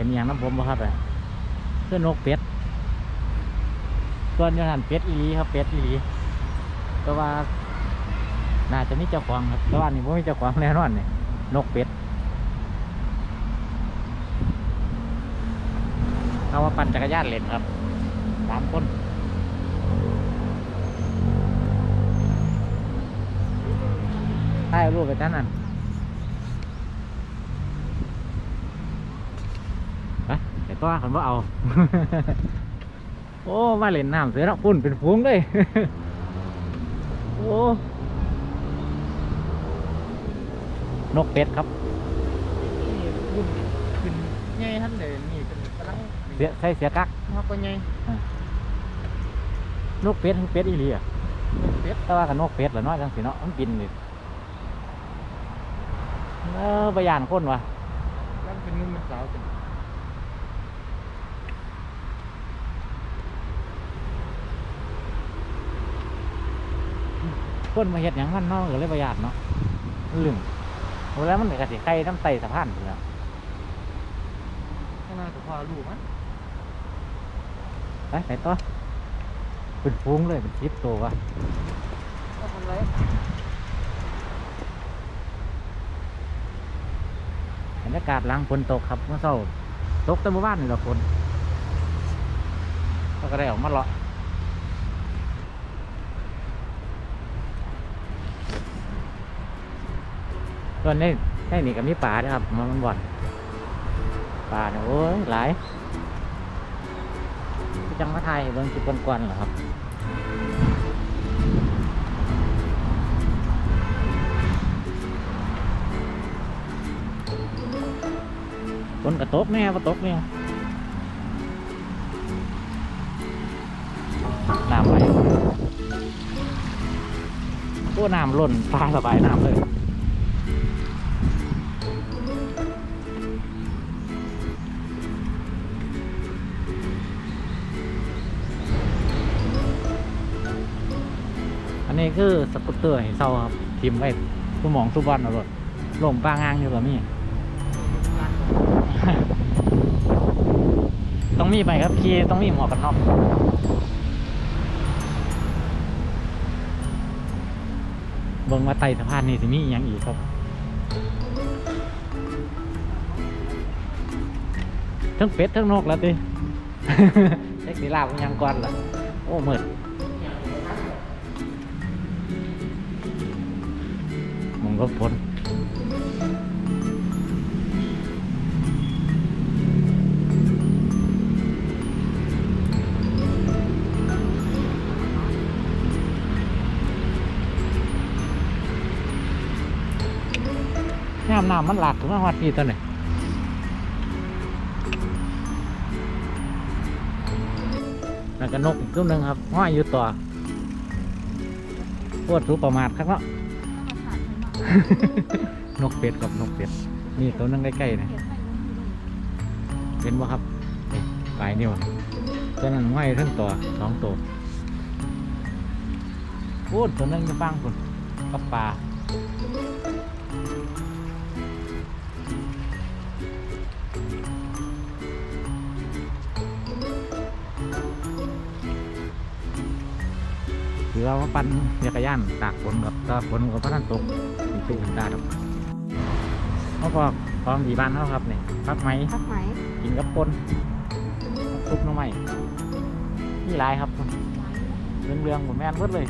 เห็นอย่างน้ำผมบ่ครับเลยเพื่อนนกเป็ดส่วนอยูนันเป็ดอีหลีครับเป็ดอีหลีแต่ว่า น่าจะมีเจ้าของครับแต่ว่านี่ผมมีเจ้าของแน่นอนเนี่ยนกเป็ดเอาว่าปั่นจักรยานเล่นครับสามคนถ่ายรูปไปท่านนั่นไปแต่ ก็คนว่าเอา โอ้ มาเล่นน้ำเสือเนาะพุ่นเป็นฟูงเลย โอ้ นกเป็ดครับนี่บุญขึ้นใหญ่ท่านเลยนี่เป็นกำลังเสียใส่เสียกักมากกว่าใหญ่นกเป็ดเป็ดอีหลีอะเป็ดแต่ว่ากับนกเป็ดละเน้อยจังสิเนาะมันกินนี่เออไปยานคนวะแล้วเป็นนุ่มเป็นสาวเป็ คนมาเห็ดหยังมันเนาะก็เลยไปยานเนาะมันลืมโอ้แล้วมันก็สิไข่น้ำไตสะพานอยู่แล้วข้างหน้ากับพ่อลูกมั้ยไปไปต่อเป็นฟูงเลยเป็นชิปตัววะก็ทำไรบรรยากาศหลังฝนตกครับเมื่อเช้าตกแต่เมื่อวานนี่แหละฝนก็ได้ออกมาเลาะ ส่วนนี้ให้นี่ก็มีป่าด้วยครับมันบ่อนป่าเนี่ยโอ้ยหลายที่จังมาไทยเบิ่งสิบกวนๆเหรอครับฝนกระตกแน่กระตกเนี่ยน้ำไหลตัวน้ำล้นปลาสบายน้ำเลย นี้คือสกูตเตอร์ให้เศร้าครับทิมไว้ผู้หมองสุบอนเอารถลงปลางางอยู่กับมี่ต้องมีไปครับขี่ต้องมีหมวกกันน็อกเบิ่งว่าไต่สะพานนี่สิมีอหยังอีกครับทั้งเป็ดทั้งนกแล้วติเช็คสีลาบยังก่อนล่ะโอ้เมืด รถพ้นน้ำน้ำมันหลากถึงมาฮอดพี่ตัวนี้แล้วก็นกอีกตัวหนึ่งครับห้อยอยู่ต่อปวดสูประมาทครับเนาะ นกเป็ดกับนกเป็ด นี่ตัวหนึงใกล้ๆนะเห็นว่าครับปลายนิ้วตัวนั้นห้อยทั้งตัวสองตัวโอ้ตัวหนึงจะฟังคุณกับปลาหรือว่าปั่นจักรยานตากฝนกับตากฝนกับพระท่านตก ตู้หินตาครับเขาพอพร้อมดีบ้านเขาครับเนี่ยพักไหมพักไหมกินกับปนซุปหน้ำไม้นี่หลายครับเรื่องเรื่องๆหมดแม่นหมดเลย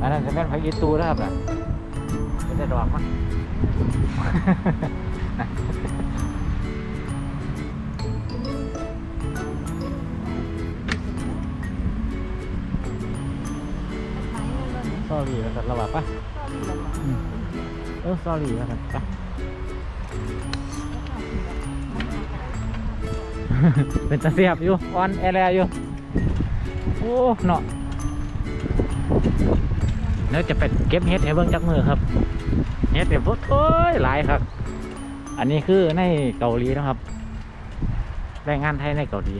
อันนั้นจะแม่นพักอีตูนะครับน่ะเป็นแต่ดอกมั้งพักไหมเงินเดือนสอรี่แล้วกันระบาดปะก็มีแล้วอืม เออสอรี่แล้วกันปเป็นตาเสียบอยู่ออนแอร์แลอยู่โอ้เนาะแล้วจะไปเก็บเห็ดให้เบิ่งจักมือครับเห็ดเนี่ยโอ้ยหลายครับ อันนี้คือในเกาหลีนะครับแรงงานไทยในเกาหลี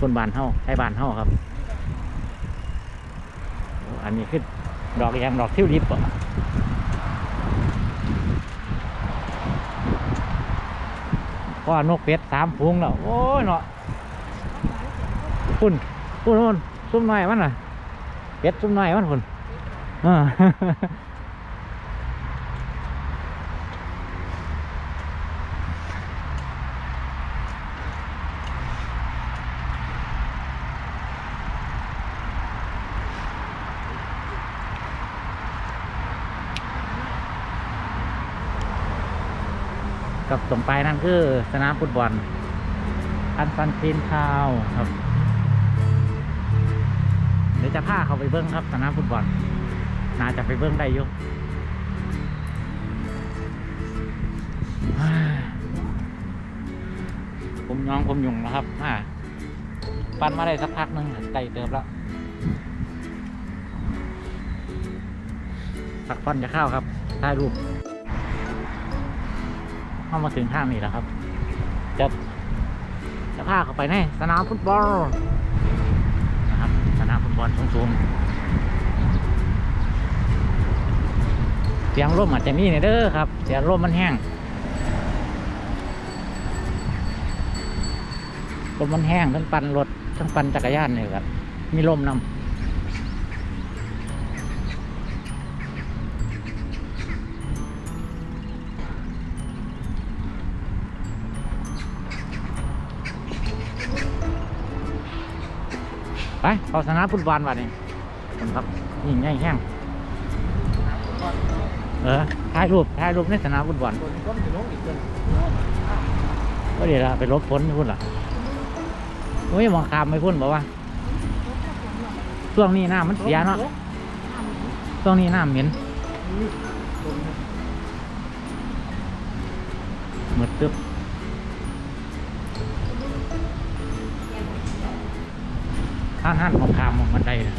คนบ้านเฮาไทยบ้านเฮาครับ อันนี้คือ ดอกยางดอกทิวลิปอะก็นกเป็ดสามพุงแล้ว โอ้ยเนาะคุณคุณคุณซุ่มหน่อยมันน่ะเป็ดซุ่มหน่อยมันคุณอ่า กับสมไปนั่นคือสนามฟุตบอล อันฟันทีนทาวครับ เดี๋ยวจะพาเขาไปเบิ้งครับสนามฟุตบอล น่าจะไปเบิ้งได้ยู่ผมยองผมยุงนะครับอ่าปั้นมาได้สักพักหนึงไกลเติมแล้วสักฟันจะเข้าครับถ่ายรูป เข้ามาถึงข้างนี้แล้วครับ จะจะพาเข้าไปในสนามฟุตบอลนะครับ สนามฟุตบอลสูงๆเสียงร่มอาจจะมีในเด้อครับ เสียงร่มมันแห้งลมมันแห้งทั้งปั่นรถทั้งปั่นจักรยานเนี่ยครับ มีลมนำ ไปเข้าสนามฟุตบอลวันนี้คนครับยิ่งใหญ่แห้งเออถ่ายรูปถ่ายรูปในสนามฟุตบอลคนก็จะลงอีกคนก็เดี๋ยวเราไปลบพ้นพุ่นล่ะไม่มองคามไม่พุ่นบอกว่าช่วงนี้น้ำมันเสียเนาะช่วงนี้น้ำเหม็นหมดตึบ ห้านห้านของคามมองบันไดนะ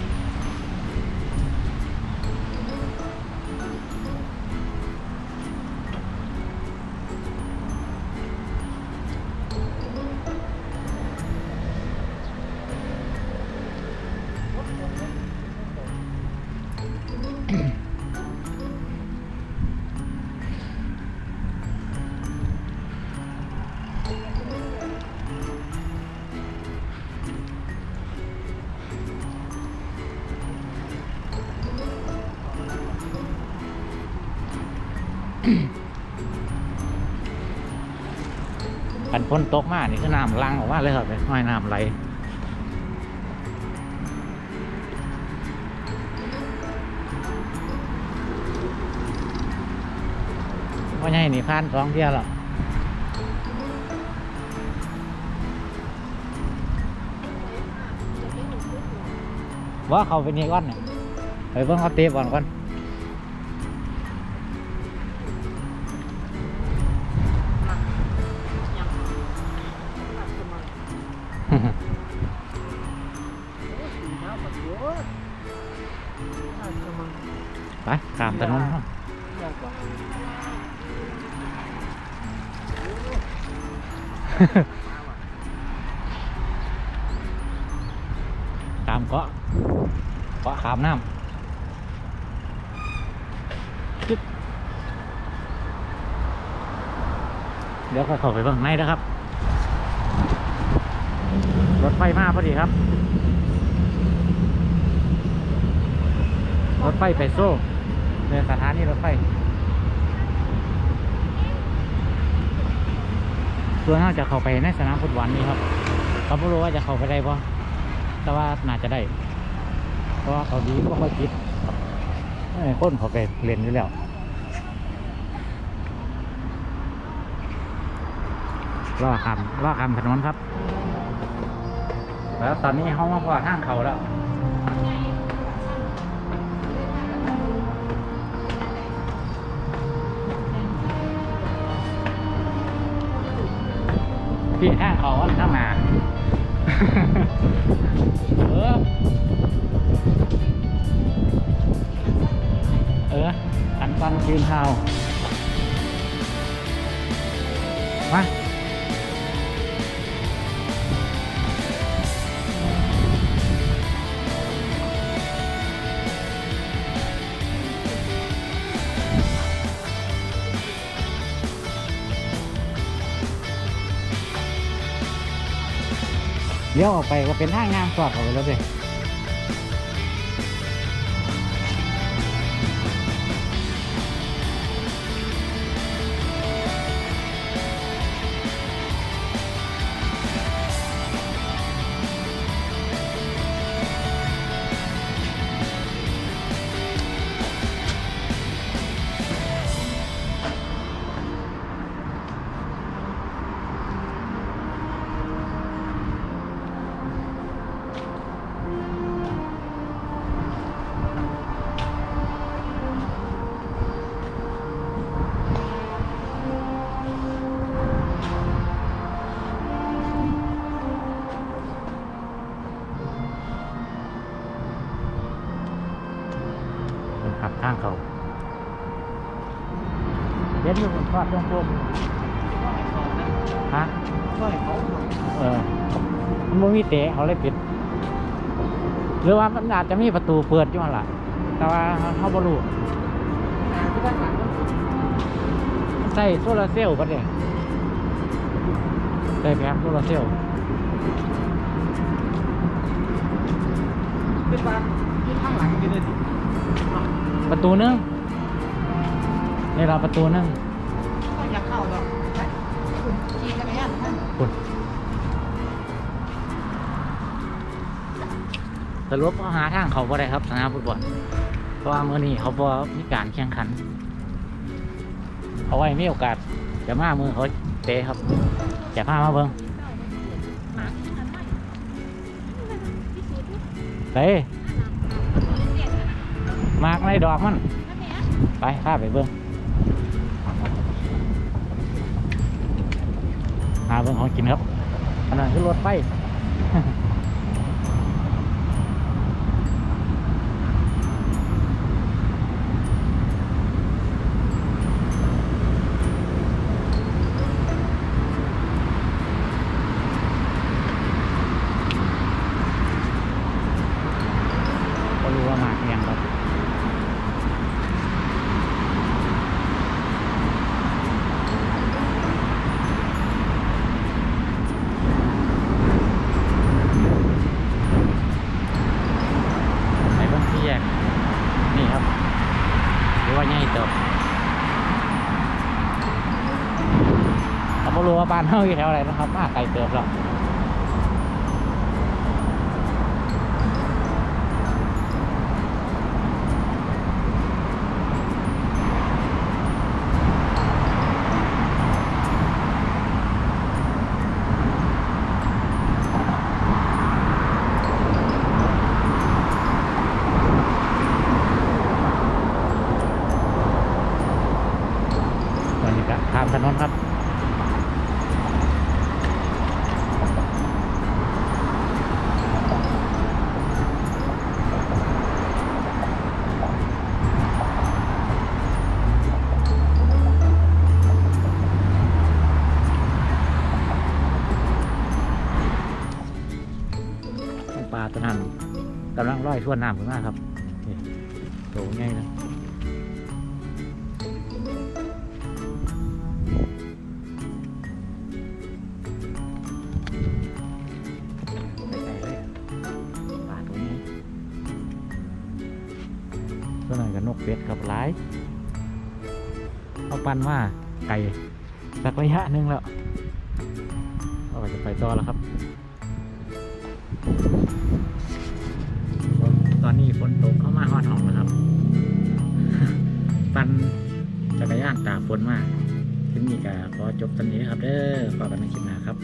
กันพ้นตกมากนี่คือน้ำลังออกมาเลยครับห้อยน้ำไหลว่าไงนี่ผ่านสองเที่ยวแล้วว่าเขาเป็นนี่ก่อนเนี่ยไปเพิ่งเขาเตะบอลก่อน ข้ามเกาะเกาะขามน้ำจึ๊บเดี๋ยวค่อข้าไปเบื้องในนะครับ รถไฟมาพอดีครับ รถไฟไปโซ่เดินสถานีรถไฟ ส่วน่าจะเข้าไปในสนามฟุตบอลนี่ครับเขาไม่รู้ว่าจะเข้าไปได้ปะแต่ว่าน่าจะได้ เพราะว่าเขาดีก็ค่อยคิดเอ้คนเขาไปเรียนอยู่แล้วล่อคำล่อคำถนนครับ แล้วตอนนี้เขามาพอทางเขาแล้ว พี่ข้างเขาอันข้างหน้าเออ เอออันปันคืนเฮามา เลี้ยวออกไปก็เป็นทางงามสอดออกไปแล้วเด้เทางเขาเย็นอยู่บนทอดตรงพวกฮะเขาเออมันบ่มีเตะเขาเลยปิด หรือว่ามันอาจจะมีประตูเปิดอยู่หั่นล่ะ แต่ว่าเขาบ่รู้านหลังมันใส่โซลาร์เซลล์ก็ได้ใส่แผงโซลาร์เซลล์เป็นบ้านที่ข้างหลังกินเลย ประตูหนึงนี่เราประตูหนึงก็อยากเข้าแล้วขี่จักรยานท่านคุณสรุปเขาหาทางเขาบ่ได้ครับสนามฟุตบอลเพราะว่ามื้อนี้เขาบ่มีการแข่งขันเอาไว้มีโอกาสจะมามือเขาเตะครับจะพามาเบิ่งเตะ มากในดอกมัน ไปข้าไปเบิ่งหาเบิ่งของกินครับอันนั้นคือรถไฟ ก็รู้ว่ามาเพียงครับในบางที่แยก นี่ครับหรือว่าใหญ่เติบเราไม่รู้ว่า บ้านเฮาอยู่แถวอะไรนนะครับมาไกลเติบแล้ว กำลังลอยทวนน้ำขึ้นมาครับนี่โตง่ายนะส่ๆเลยปลาตัวนนั้นกับนกเป็ดกับหลาย เอาปันว่าไก่สักระยะหนึ่งแล้วเราจะไปต่อแล้วครับ อนนี้ฝนตกเข้ามาหอดห้องแล้วครับ ปันจักรยานตากฝนมากถึงนี้ก็ขอจบตอนนี้นะครับ เด้อฝากกันในคลิปหน้าครับ